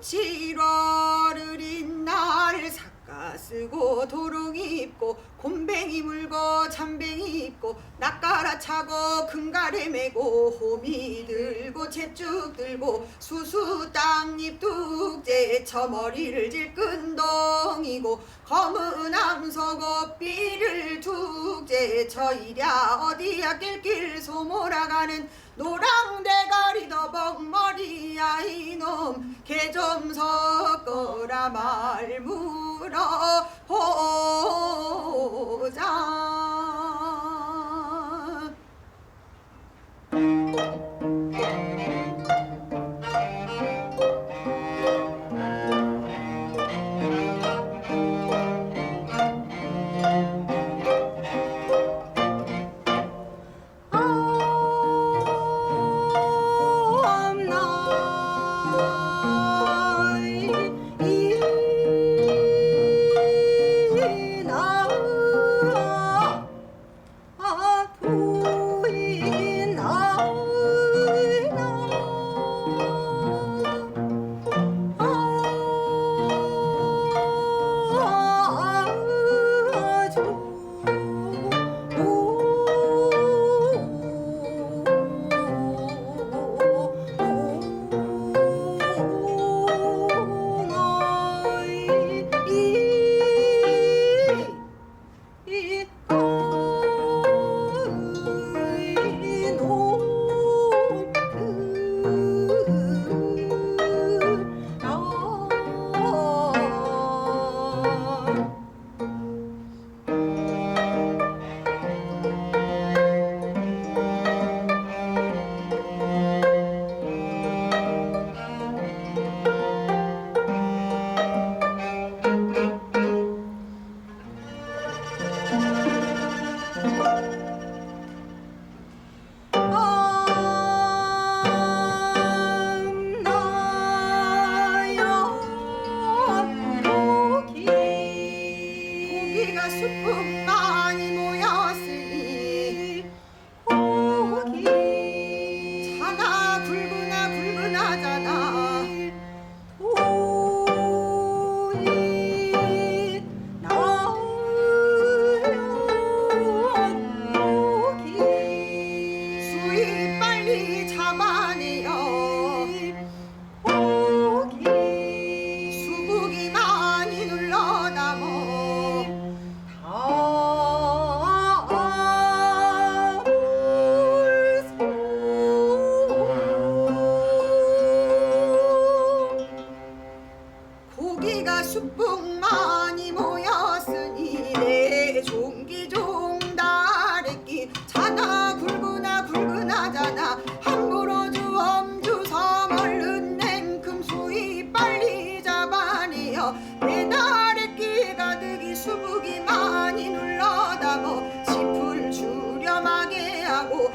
육칠월을 인날 삭가 쓰고 도롱이 입고 곰뱅이 물고 참뱅이 입고 낚가라 차고 금가래 메고 호미 들고 채쭉 들고 수수 땅잎 뚝제 저 머리를 질 끈 동이고 검은 암석 삐를 툭제 저 이랴 어디야 낄낄 소몰아가는 노랑 대가리 더벅머리야 개좀 섞어라 말물 我